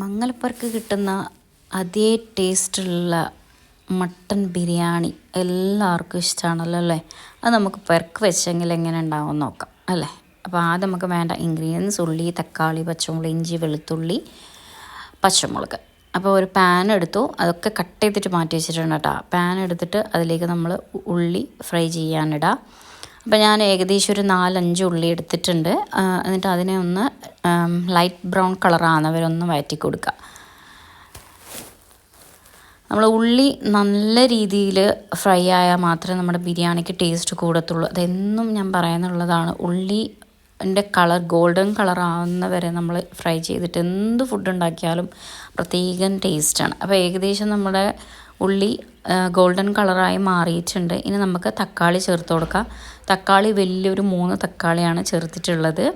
മംഗലപ്പുറക്ക് കിട്ടുന്ന അതേ ടേസ്റ്റുള്ള മട്ടൻ ബിരിയാണി എല്ലാവർക്കും ഇഷ്ടമാണല്ലോ അല്ലേ? അത് നമുക്ക് പെർക്ക് വെച്ചെങ്കിൽ എങ്ങനെ ഉണ്ടാവും നോക്കാം അല്ലേ? അപ്പോൾ ആദ്യം നമുക്ക് വേണ്ട ഇൻഗ്രീഡിയൻസ് ഉള്ളി തക്കാളി പച്ചമുളക് ഇഞ്ചി വെളുത്തുള്ളി പച്ചമുളക്. അപ്പോൾ ഒരു പാൻ എടുത്തു അതൊക്കെ കട്ട് ചെയ്തിട്ട് മാറ്റി വെച്ചിട്ടുണ്ട് കേട്ടോ. പാൻ എടുത്തിട്ട് അതിലേക്ക് നമ്മൾ ഉള്ളി ഫ്രൈ ചെയ്യാനിടാം. അപ്പോൾ ഞാൻ ഏകദേശം ഒരു നാലഞ്ച് ഉള്ളി എടുത്തിട്ടുണ്ട്. എന്നിട്ട് അതിനെ ഒന്ന് ലൈറ്റ് ബ്രൗൺ കളറാകുന്നവരൊന്ന് വഴറ്റി കൊടുക്കുക നമ്മൾ ഉള്ളി നല്ല രീതിയിൽ ഫ്രൈ ആയാൽ മാത്രമേ നമ്മുടെ ബിരിയാണിക്ക് ടേസ്റ്റ് കൂടത്തുള്ളൂ. അതെന്നും ഞാൻ പറയുന്നുള്ളതാണ് ഉള്ളി ന്റെ കളർ ഗോൾഡൻ കളർ വരെ നമ്മൾ ഫ്രൈ ചെയ്തിട്ട് എന്ത് ഫുഡ് ഉണ്ടാക്കിയാലും പ്രത്യേകം ടേസ്റ്റാണ് അപ്പോൾ ഏകദേശം നമ്മുടെ ഉള്ളി ഗോൾഡൻ കളറായി മാറിയിട്ടുണ്ട്. ഇനി നമുക്ക് തക്കാളി ചേർത്ത് കൊടുക്കാം. തക്കാളി വലിയൊരു മൂന്ന് തക്കാളിയാണ് ചേർത്തിട്ടുള്ളത്.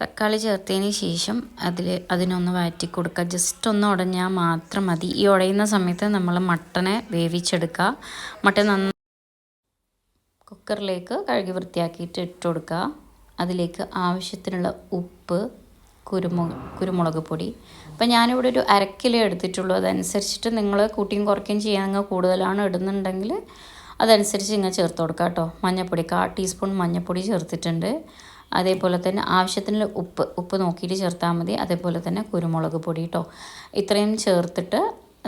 തക്കാളി ചേർത്തതിന് ശേഷം അതിൽ അതിനൊന്ന് വഴറ്റി കൊടുക്കുക. ജസ്റ്റ് ഒന്ന് ഉടഞ്ഞാൽ മാത്രം മതി. ഈ ഉടയുന്ന സമയത്ത് നമ്മൾ മട്ടനെ വേവിച്ചെടുക്കുക. മട്ടൻ നന്ന കുക്കറിലേക്ക് കഴുകി വൃത്തിയാക്കിയിട്ട് ഇട്ട് കൊടുക്കുക. അതിലേക്ക് ആവശ്യത്തിനുള്ള ഉപ്പ് കുരുമുളക് കുരുമുളക് പൊടി. അപ്പം ഞാനിവിടെ ഒരു അരക്കിലേ എടുത്തിട്ടുള്ളൂ. അതനുസരിച്ചിട്ട് നിങ്ങൾ കൂട്ടിയും കുറയ്ക്കുകയും ചെയ്യാൻ നിങ്ങൾ കൂടുതലാണ് ഇടുന്നുണ്ടെങ്കിൽ അതനുസരിച്ച് ഇങ്ങനെ ചേർത്ത് കൊടുക്കുക കേട്ടോ. മഞ്ഞൾപ്പൊടി കാ ടീസ്പൂൺ മഞ്ഞൾപ്പൊടി ചേർത്തിട്ടുണ്ട്. അതേപോലെ തന്നെ ആവശ്യത്തിന് ഉപ്പ് ഉപ്പ് നോക്കിയിട്ട് ചേർത്താൽ മതി. അതേപോലെ തന്നെ കുരുമുളക് പൊടി കേട്ടോ. ഇത്രയും ചേർത്തിട്ട്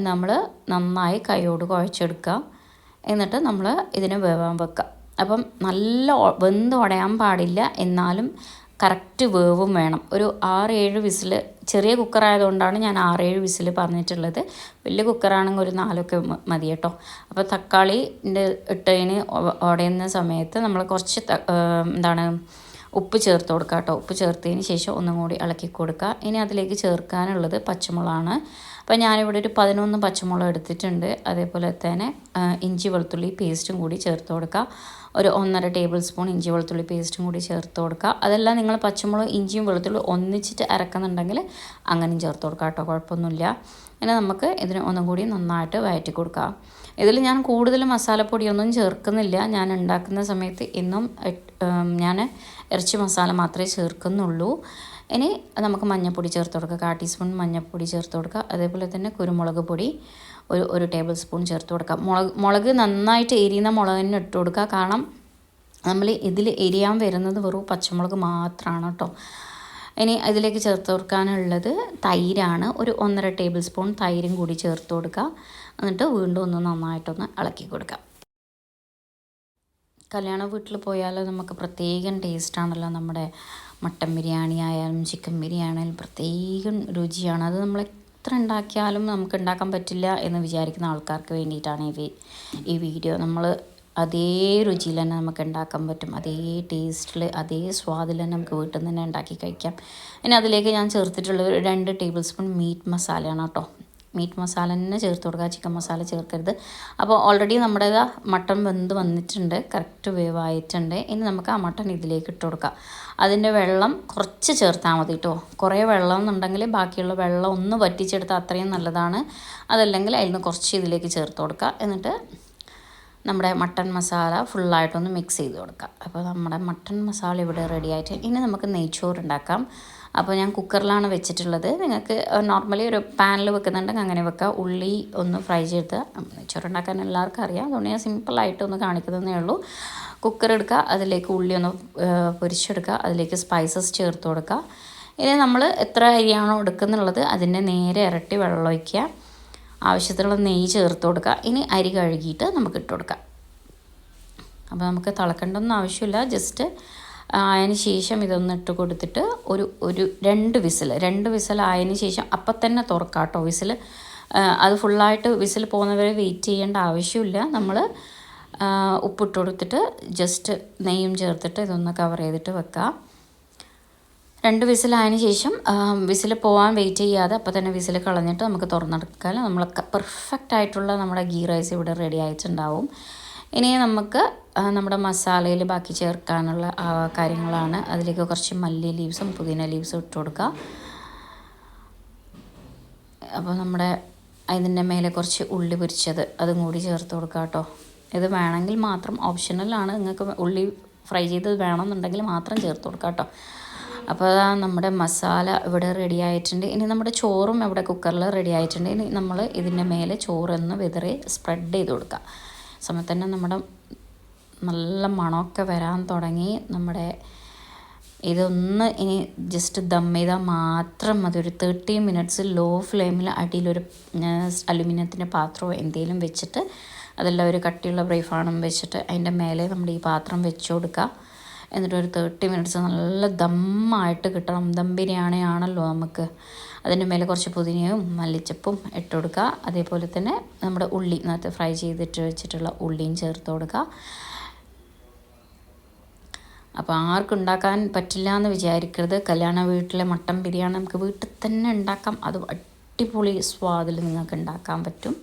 നമ്മൾ നന്നായി കൈയോട് കുഴച്ചെടുക്കുക. എന്നിട്ട് നമ്മൾ ഇതിനെ വേവാൻ വെക്കുക. അപ്പം നല്ല വെന്ത് ഉടയാൻ പാടില്ല. എന്നാലും കറക്റ്റ് വേവും വേണം. ഒരു ആറ് ഏഴ് വിസിൽ ചെറിയ കുക്കറായതുകൊണ്ടാണ് ഞാൻ ആറേഴ് വിസിൽ പറഞ്ഞിട്ടുള്ളത്. വലിയ കുക്കറാണെങ്കിൽ ഒരു നാലൊക്കെ മതി കേട്ടോ. അപ്പോൾ തക്കാളിന്റെ ഇട്ടതിന് ഉടയുന്ന സമയത്ത് നമ്മൾ കുറച്ച് എന്താണ് ഉപ്പ് ചേർത്ത് കൊടുക്കുക കേട്ടോ ഉപ്പ് ചേർത്തതിന് ശേഷം ഒന്നും കൂടി ഇളക്കി കൊടുക്കുക. ഇനി അതിലേക്ക് ചേർക്കാനുള്ളത് പച്ചമുളകാണ്. അപ്പോൾ ഞാനിവിടെ ഒരു പതിനൊന്ന് പച്ചമുളക് എടുത്തിട്ടുണ്ട്. അതേപോലെ തന്നെ ഇഞ്ചി വെളുത്തുള്ളി പേസ്റ്റും കൂടി ചേർത്ത് കൊടുക്കുക ഒരു ഒന്നര ടേബിൾ സ്പൂൺ ഇഞ്ചി വെളുത്തുള്ളി പേസ്റ്റും കൂടി ചേർത്ത് കൊടുക്കുക അതെല്ലാം നിങ്ങൾ പച്ചമുളക് ഇഞ്ചിയും വെളുത്തുള്ളി ഒന്നിച്ചിട്ട് അരക്കുന്നുണ്ടെങ്കിൽ അങ്ങനെയും ചേർത്ത് കൊടുക്കുക കേട്ടോ കുഴപ്പമൊന്നുമില്ല. ഇനി നമുക്ക് ഇതിന് ഒന്നും കൂടി നന്നായിട്ട് വയറ്റി കൊടുക്കാം. ഇതിൽ ഞാൻ കൂടുതൽ മസാലപ്പൊടിയൊന്നും ചേർക്കുന്നില്ല. ഞാൻ ഉണ്ടാക്കുന്ന സമയത്ത് ഇന്നും ഞാൻ ഇറച്ചി മസാല മാത്രമേ ചേർക്കുന്നുള്ളൂ. ഇനി നമുക്ക് മഞ്ഞൾപ്പൊടി ചേർത്ത് കൊടുക്കുക. കാ ടീസ്പൂൺ മഞ്ഞൾപ്പൊടി ചേർത്ത് കൊടുക്കുക. അതേപോലെ തന്നെ കുരുമുളക് പൊടി ഒരു ഒരു ടേബിൾ സ്പൂൺ ചേർത്ത് കൊടുക്കുക. മുളക് മുളക് നന്നായിട്ട് എരിയുന്ന മുളക് തന്നെ ഇട്ട് കൊടുക്കുക. കാരണം നമ്മൾ ഇതിൽ എരിയാൻ വരുന്നത് വെറും പച്ചമുളക് മാത്രമാണ് കേട്ടോ. ഇനി അതിലേക്ക് ചേർത്ത് കൊടുക്കാനുള്ളത് തൈരാണ്. ഒരു ഒന്നര ടേബിൾ സ്പൂൺ തൈരും കൂടി ചേർത്ത് കൊടുക്കുക. എന്നിട്ട് വീണ്ടും ഒന്ന് നന്നായിട്ടൊന്ന് ഇളക്കി കൊടുക്കുക. കല്യാണ വീട്ടിൽ പോയാൽ നമുക്ക് പ്രത്യേകം ടേസ്റ്റാണല്ലോ നമ്മുടെ മട്ടൻ ബിരിയാണി ആയാലും ചിക്കൻ ബിരിയാണി ആയാലും പ്രത്യേകം രുചിയാണ്. അത് നമ്മൾ എത്ര ഉണ്ടാക്കിയാലും നമുക്ക് ഉണ്ടാക്കാൻ പറ്റില്ല എന്ന് വിചാരിക്കുന്ന ആൾക്കാർക്ക് വേണ്ടിയിട്ടാണ് ഈ ഈ വീഡിയോ. നമ്മൾ അതേ രുചിയിൽ തന്നെ നമുക്ക് ഉണ്ടാക്കാൻ പറ്റും. അതേ ടേസ്റ്റിൽ അതേ സ്വാദിൽ തന്നെ നമുക്ക് വീട്ടിൽ നിന്ന് തന്നെ ഉണ്ടാക്കി കഴിക്കാം. ഇനി അതിലേക്ക് ഞാൻ ചേർത്തിട്ടുള്ളത് ഒരു രണ്ട് ടേബിൾ സ്പൂൺ മീറ്റ് മസാലയാണ് കേട്ടോ. മീറ്റ് മസാല തന്നെ ചേർത്ത് കൊടുക്കുക. ചിക്കൻ മസാല ചേർക്കരുത്. അപ്പോൾ ഓൾറെഡി നമ്മുടെ മട്ടൺ വെന്ത് വന്നിട്ടുണ്ട്. കറക്റ്റ് വേവായിട്ടുണ്ട്. ഇനി നമുക്ക് ആ മട്ടൺ ഇതിലേക്ക് ഇട്ട് കൊടുക്കാം. അതിന്റെ വെള്ളം കുറച്ച് ചേർത്താൽ മതി കേട്ടോ. കുറേ വെള്ളം എന്നുണ്ടെങ്കിൽ ബാക്കിയുള്ള വെള്ളം ഒന്ന് വറ്റിച്ചെടുത്താൽ അത്രയും നല്ലതാണ്. അതല്ലെങ്കിൽ അതിൽ നിന്ന് കുറച്ച് ഇതിലേക്ക് ചേർത്ത് കൊടുക്കുക. എന്നിട്ട് നമ്മുടെ മട്ടൺ മസാല ഫുള്ളായിട്ടൊന്ന് മിക്സ് ചെയ്ത് കൊടുക്കുക അപ്പോൾ നമ്മുടെ മട്ടൺ മസാല ഇവിടെ റെഡി ആയിട്ട് ഇനി നമുക്ക് നെയ്ച്ചോറ് ഉണ്ടാക്കാം. അപ്പോൾ ഞാൻ കുക്കറിലാണ് വെച്ചിട്ടുള്ളത്. നിങ്ങൾക്ക് നോർമലി ഒരു പാനിൽ വെക്കുന്നുണ്ടെങ്കിൽ അങ്ങനെ വെക്കുക ഉള്ളി ഒന്ന് ഫ്രൈ ചെയ്ത് നെയ്ച്ചോറ് ഉണ്ടാക്കാൻ എല്ലാവർക്കും അറിയാം. അതുകൊണ്ട് ഞാൻ സിമ്പിളായിട്ട് ഒന്ന് കാണിക്കുന്നതേ ഉള്ളൂ. കുക്കർ എടുക്കുക അതിലേക്ക് ഉള്ളി ഒന്ന് പൊരിച്ചെടുക്കുക അതിലേക്ക് സ്പൈസസ് ചേർത്ത് കൊടുക്കുക. ഇനി നമ്മൾ എത്ര അരിയാണോ എടുക്കുന്നുള്ളത് അതിന്റെ നേരെ ഇരട്ടി വെള്ളം ഒഴിക്കുക. ആവശ്യത്തിനുള്ള നെയ്യ് ചേർത്ത് കൊടുക്കുക. ഇനി അരി കഴുകിയിട്ട് നമുക്ക് ഇട്ട് കൊടുക്കാം. അപ്പോൾ നമുക്ക് തിളക്കേണ്ടൊന്നും ആവശ്യമില്ല. ജസ്റ്റ് അതിന് ശേഷം ഇതൊന്ന് ഇട്ട് കൊടുത്തിട്ട് ഒരു ഒരു രണ്ട് വിസിൽ രണ്ട് വിസിൽ ആയതിന് ശേഷം അപ്പം തന്നെ തുറക്കാം കേട്ടോ വിസിൽ അത് ഫുള്ളായിട്ട് വിസിൽ പോകുന്നവരെ വെയിറ്റ് ചെയ്യേണ്ട ആവശ്യമില്ല. നമ്മൾ ഉപ്പിട്ട് കൊടുത്തിട്ട് ജസ്റ്റ് നെയ്യും ചേർത്തിട്ട് ഇതൊന്ന് കവർ ചെയ്തിട്ട് വെക്കാം. രണ്ട് വിസിലായതിന് ശേഷം വിസിൽ പോകാൻ വെയിറ്റ് ചെയ്യാതെ അപ്പോൾ തന്നെ വിസിൽ കളഞ്ഞിട്ട് നമുക്ക് തുറന്നെടുക്കാൻ നമ്മൾ പെർഫെക്റ്റ് ആയിട്ടുള്ള നമ്മുടെ ഗീ റൈസ് ഇവിടെ റെഡി ആയിട്ടുണ്ടാവും. ഇനി നമുക്ക് നമ്മുടെ മസാലയിൽ ബാക്കി ചേർക്കാനുള്ള കാര്യങ്ങളാണ്. അതിലേക്ക് കുറച്ച് മല്ലി ലീവ്സും പുതിന ലീവ്സും ഇട്ട് കൊടുക്കുക അപ്പോൾ നമ്മുടെ അതിന്റെ മേലെ കുറച്ച് ഉള്ളി പൊരിച്ചത് അതും കൂടി ചേർത്ത് കൊടുക്കുക കേട്ടോ. ഇത് വേണമെങ്കിൽ മാത്രം ഓപ്ഷണലാണ് നിങ്ങൾക്ക് ഉള്ളി ഫ്രൈ ചെയ്തത് വേണമെന്നുണ്ടെങ്കിൽ മാത്രം ചേർത്ത് കൊടുക്കുക കേട്ടോ. അപ്പോൾ നമ്മുടെ മസാല ഇവിടെ റെഡി ആയിട്ടുണ്ട്. ഇനി നമ്മുടെ ചോറും ഇവിടെ കുക്കറിൽ റെഡി ആയിട്ടുണ്ട്. ഇനി നമ്മൾ ഇതിന്റെ മേലെ ചോറൊന്ന് വിതറി സ്പ്രെഡ് ചെയ്ത് കൊടുക്കുക സമയത്ത് തന്നെ നമ്മുടെ നല്ല മണമൊക്കെ വരാൻ തുടങ്ങി. നമ്മുടെ ഇതൊന്ന് ഇനി ജസ്റ്റ് ദം ചെയ്താൽ മാത്രം മതി. ഒരു തേർട്ടി മിനിറ്റ്സ് ലോ ഫ്ലെയിമിൽ അടിയിലൊരു അലുമിനിയത്തിന്റെ പാത്രമോ എന്തെങ്കിലും വെച്ചിട്ട് അതെല്ലാം ഒരു കട്ടിയുള്ള ബ്രൈഫാണും വെച്ചിട്ട് അതിന്റെ മേലെ നമ്മുടെ ഈ പാത്രം വെച്ച് കൊടുക്കുക. എന്നിട്ട് ഒരു തേർട്ടി മിനിറ്റ്സ് നല്ല ദമ്മായിട്ട് കിട്ടണം. ദം ബിരിയാണി ആണല്ലോ നമുക്ക്. അതിന്റെ മേലെ കുറച്ച് പുതിനയും മല്ലിച്ചപ്പും ഇട്ട് കൊടുക്കുക. അതേപോലെ തന്നെ നമ്മുടെ ഉള്ളി നേരത്തെ ഫ്രൈ ചെയ്തിട്ട് വെച്ചിട്ടുള്ള ഉള്ളിയും ചേർത്ത് കൊടുക്കുക. അപ്പോൾ ആർക്കും ഉണ്ടാക്കാൻ പറ്റില്ല എന്ന് വിചാരിക്കരുത്. കല്യാണ വീട്ടിലെ മട്ടൻ ബിരിയാണി നമുക്ക് വീട്ടിൽ തന്നെ ഉണ്ടാക്കാം. അത് അടിപൊളി സ്വാദിൽ നിങ്ങൾക്ക് ഉണ്ടാക്കാൻ പറ്റും.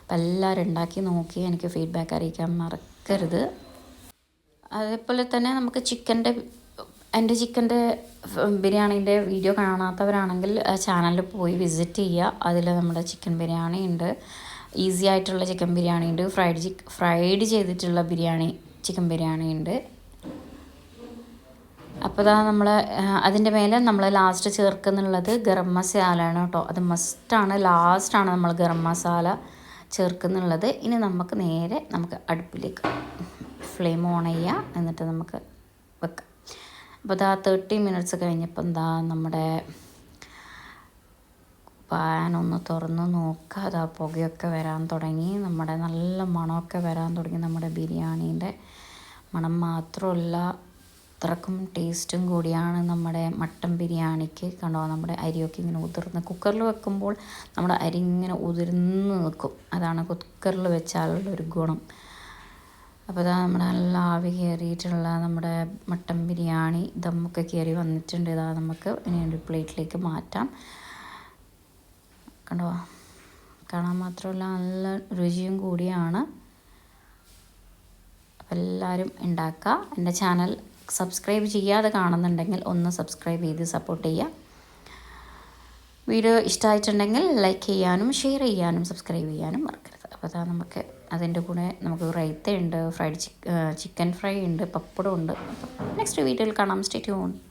അപ്പം എല്ലാവരും ഉണ്ടാക്കി നോക്കി എനിക്ക് ഫീഡ്ബാക്ക് അറിയിക്കാൻ മറക്കരുത്. അതേപോലെ തന്നെ നമുക്ക് ചിക്കന്റെ എന്റെ ചിക്കന്റെ ബിരിയാണീന്റെ വീഡിയോ കാണാത്തവരാണെങ്കിൽ ചാനലിൽ പോയി വിസിറ്റ് ചെയ്യുക. അതിൽ നമ്മുടെ ചിക്കൻ ബിരിയാണി ഉണ്ട്. ഈസി ആയിട്ടുള്ള ചിക്കൻ ബിരിയാണി ഉണ്ട്. ഫ്രൈഡ് ചിക്ക് ഫ്രൈഡ് ചെയ്തിട്ടുള്ള ബിരിയാണി ചിക്കൻ ബിരിയാണി ഉണ്ട്. അപ്പോൾ ഇതാ നമ്മൾ അതിന്റെ മേലെ നമ്മൾ ലാസ്റ്റ് ചേർക്കുന്നുള്ളത് ഗരം മസാലയാണ് കേട്ടോ. അത് മസ്റ്റാണ് ലാസ്റ്റാണ് നമ്മൾ ഗരം മസാല ചേർക്കുന്നുള്ളത് ഇനി നമുക്ക് നേരെ നമുക്ക് അടുപ്പിലേക്ക് ഫ്ലെയിം ഓൺ ചെയ്യുക. എന്നിട്ട് നമുക്ക് വെക്കാം. അപ്പോൾ ഇതാ തേർട്ടി മിനിറ്റ്സ് കഴിഞ്ഞപ്പോൾ എന്താ നമ്മുടെ പാനൊന്ന് തുറന്ന് നോക്കുക. അതാ പുകയൊക്കെ വരാൻ തുടങ്ങി. നമ്മുടെ നല്ല മണമൊക്കെ വരാൻ തുടങ്ങി നമ്മുടെ ബിരിയാണീന്റെ മണം മാത്രമല്ല അത്രക്കും ടേസ്റ്റും കൂടിയാണ് നമ്മുടെ മട്ടൻ ബിരിയാണിക്ക്. കണ്ടോ? നമ്മുടെ അരിയൊക്കെ ഇങ്ങനെ ഉതിർന്ന് കുക്കറിൽ വെക്കുമ്പോൾ നമ്മുടെ അരി ഇങ്ങനെ ഉതിർന്ന് നിൽക്കും. അതാണ് കുക്കറിൽ വെച്ചാലുള്ള ഒരു ഗുണം. അപ്പോൾ ഇതാ നമ്മുടെ നല്ല ആവി കയറിയിട്ടുള്ള നമ്മുടെ മട്ടൻ ബിരിയാണി ദമ്മൊക്കെ കയറി വന്നിട്ടുണ്ട്. ഇതാ നമുക്ക് ഇനി ഒരു പ്ലേറ്റിലേക്ക് മാറ്റാം. കണ്ടോ? കാണാൻ മാത്രമല്ല നല്ല രുചിയും കൂടിയാണ്. അപ്പോൾ എല്ലാവരും ഉണ്ടാക്കുക. എന്റെ ചാനൽ സബ്സ്ക്രൈബ് ചെയ്യാതെ കാണുന്നുണ്ടെങ്കിൽ ഒന്ന് സബ്സ്ക്രൈബ് ചെയ്ത് സപ്പോർട്ട് ചെയ്യുക. വീഡിയോ ഇഷ്ടമായിട്ടുണ്ടെങ്കിൽ ലൈക്ക് ചെയ്യാനും ഷെയർ ചെയ്യാനും സബ്സ്ക്രൈബ് ചെയ്യാനും മറക്കരുത്. അപ്പോൾ അതാ നമുക്ക് അതിന്റെ കൂടെ നമുക്ക് റൈത്ത ഉണ്ട് ഫ്രൈഡ് ചിക്കൻ ഫ്രൈ ഉണ്ട് പപ്പടം ഉണ്ട്. നെക്സ്റ്റ് വീഡിയോയിൽ കാണാം. Stay tune